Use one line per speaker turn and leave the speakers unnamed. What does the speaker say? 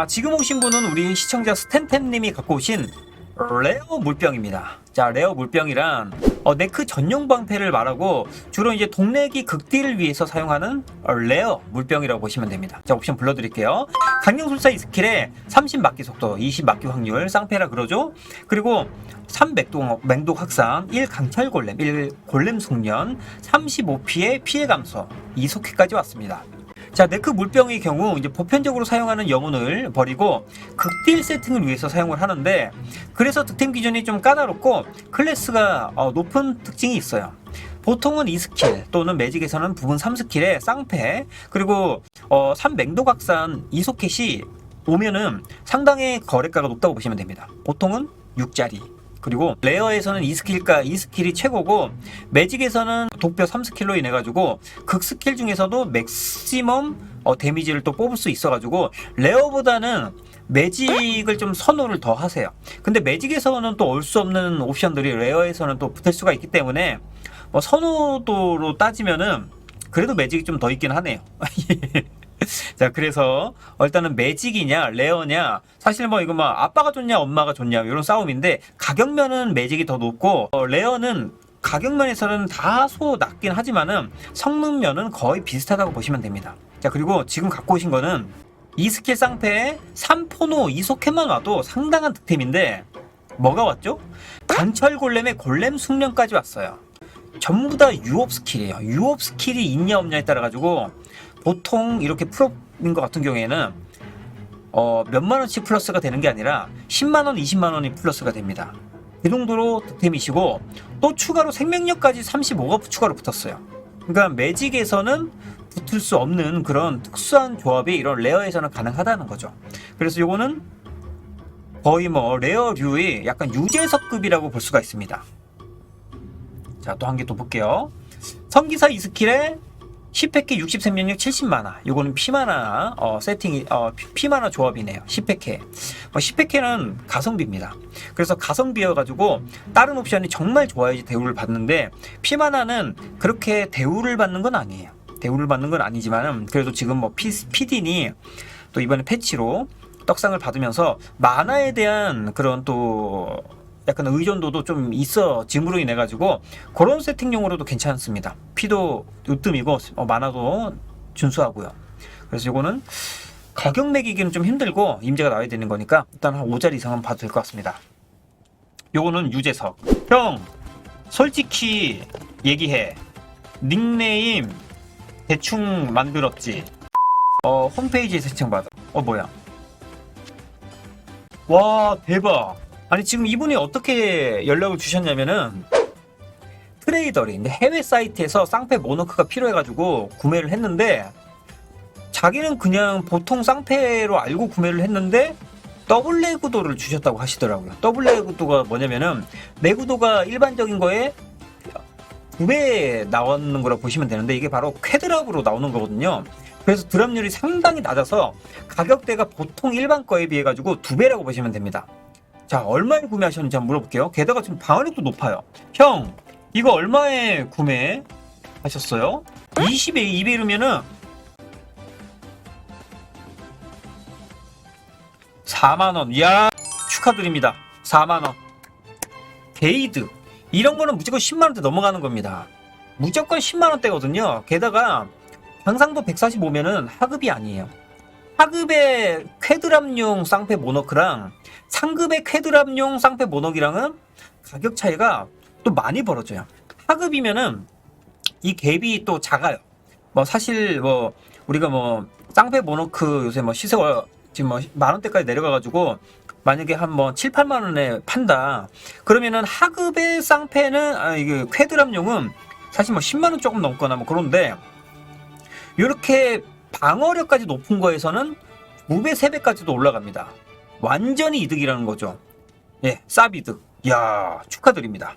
아, 지금 오신 분은 우리 시청자 스탠템님이 갖고 오신 레어 물병입니다. 자, 레어 물병이란 어, 네크 전용 방패를 말하고 주로 이제 동래기 극딜을 위해서 사용하는 어, 레어 물병이라고 보시면 됩니다. 자, 옵션 불러드릴게요. 강력술사 이 스킬에 30 맞기 속도, 20 맞기 확률, 쌍패라 그러죠. 그리고 3 맥독, 맹독 확산, 1 강철 골렘, 1 골렘 숙련, 35피해 피해 감소, 이속회까지 왔습니다. 자, 네크 물병의 경우 이제 보편적으로 사용하는 영혼을 버리고 극딜 세팅을 위해서 사용을 하는데 그래서 득템 기준이 좀 까다롭고 클래스가 어, 높은 특징이 있어요. 보통은 2스킬 또는 매직에서는 부분 3스킬에 쌍패 그리고 어, 3맹도각산 이소켓이 오면은 상당히 거래가가 높다고 보시면 됩니다. 보통은 6짜리 그리고 레어에서는 2스킬가 2스킬이 최고고 매직에서는 독뼈 3스킬로 인해 가지고 극 스킬 중에서도 맥시멈 어, 데미지를 또 뽑을 수 있어 가지고 레어보다는 매직을 좀 선호를 더 하세요. 근데 매직에서는 또 올 수 없는 옵션들이 레어에서는 또 붙을 수가 있기 때문에 뭐 선호도로 따지면은 그래도 매직이 좀 더 있긴 하네요. 자, 그래서 어, 일단은 매직이냐 레어냐 사실 뭐 이거 막 아빠가 좋냐 엄마가 좋냐 이런 싸움인데 가격면은 매직이 더 높고 어, 레어는 가격면에서는 다소 낮긴 하지만은 성능면은 거의 비슷하다고 보시면 됩니다. 자, 그리고 지금 갖고 오신 거는 이 스킬 쌍패에 3포노 이소켓만 와도 상당한 득템인데 뭐가 왔죠? 강철 골렘의 골렘 숙련까지 왔어요. 전부 다 유업 스킬이에요. 유업 스킬이 있냐 없냐에 따라 가지고 보통 이렇게 프로인 것 같은 경우에는 어, 몇만 원씩 플러스가 되는 게 아니라 10만 원, 20만 원이 플러스가 됩니다. 그 정도로 득템이시고 또 추가로 생명력까지 35가 추가로 붙었어요. 그러니까 매직에서는 붙을 수 없는 그런 특수한 조합이 이런 레어에서는 가능하다는 거죠. 그래서 요거는 거의 뭐 레어류의 약간 유재석급이라고 볼 수가 있습니다. 자, 또 한 개 또 볼게요. 성기사 이 스킬에 10팩에 60 생명력 70만화. 요거는 피마나 어, 세팅이 어, 피- 피마나 조합이네요. 10팩에. 어, 10팩에는 가성비입니다. 그래서 가성비여 가지고 다른 옵션이 정말 좋아야지 대우를 받는데 피마나는 그렇게 대우를 받는 건 아니에요. 대우를 받는 건 아니지만은 그래도 지금 뭐 피, 피딘이 또 이번에 패치로 떡상을 받으면서 만화에 대한 그런 또 약간 의존도도 좀 있어 짐으로 인해 가지고 그런 세팅용으로도 괜찮습니다. 피도 으뜸이고 어, 만화도 준수하고요. 그래서 이거는 가격 매기기는 좀 힘들고 임대가 나와야 되는 거니까 일단 한 5자리 이상은 봐도 될 것 같습니다. 요거는 유재석. 형, 솔직히 얘기해. 닉네임 대충 만들었지. 어, 홈페이지에 세팅받아. 어, 뭐야. 와, 대박. 아니, 지금 이분이 어떻게 연락을 주셨냐면은, 트레이더리, 해외 사이트에서 쌍패 모노크가 필요해가지고 구매를 했는데, 자기는 그냥 보통 쌍패로 알고 구매를 했는데, 더블 내구도를 주셨다고 하시더라고요. 더블 내구도가 뭐냐면은, 내구도가 일반적인 거에 두배 나오는 거라 보시면 되는데 이게 바로 쾌드랍으로 나오는 거거든요. 그래서 드랍률이 상당히 낮아서 가격대가 보통 일반 거에 비해 가지고 두 배라고 보시면 됩니다. 자, 얼마에 구매하셨는지 한번 물어볼게요. 게다가 지금 방어력도 높아요. 형, 이거 얼마에 구매하셨어요? 20에 2배르면은 4만 원. 이야, 축하드립니다. 4만 원. 게이드. 이런 거는 무조건 10만 원대 넘어가는 겁니다. 무조건 10만 원대거든요. 게다가 방상도 145면은 하급이 아니에요. 하급의 쾌드랍용 쌍패 모너크랑 상급의 쾌드랍용 쌍패 모너기랑은 가격 차이가 또 많이 벌어져요. 하급이면은 이 갭이 또 작아요. 뭐 사실 뭐 우리가 뭐 쌍패 모노크 요새 뭐 시세가 지금 뭐 만 원대까지 내려가가지고 만약에 한 뭐 7, 8만 원에 판다. 그러면은 하급의 쌍패는 아 이게 쾌드랍용은 사실 뭐 10만 원 조금 넘거나 뭐 그런데 이렇게 방어력까지 높은 거에서는 2배, 3배까지도 올라갑니다. 완전히 이득이라는 거죠. 예, 쌉이득. 이야, 축하드립니다.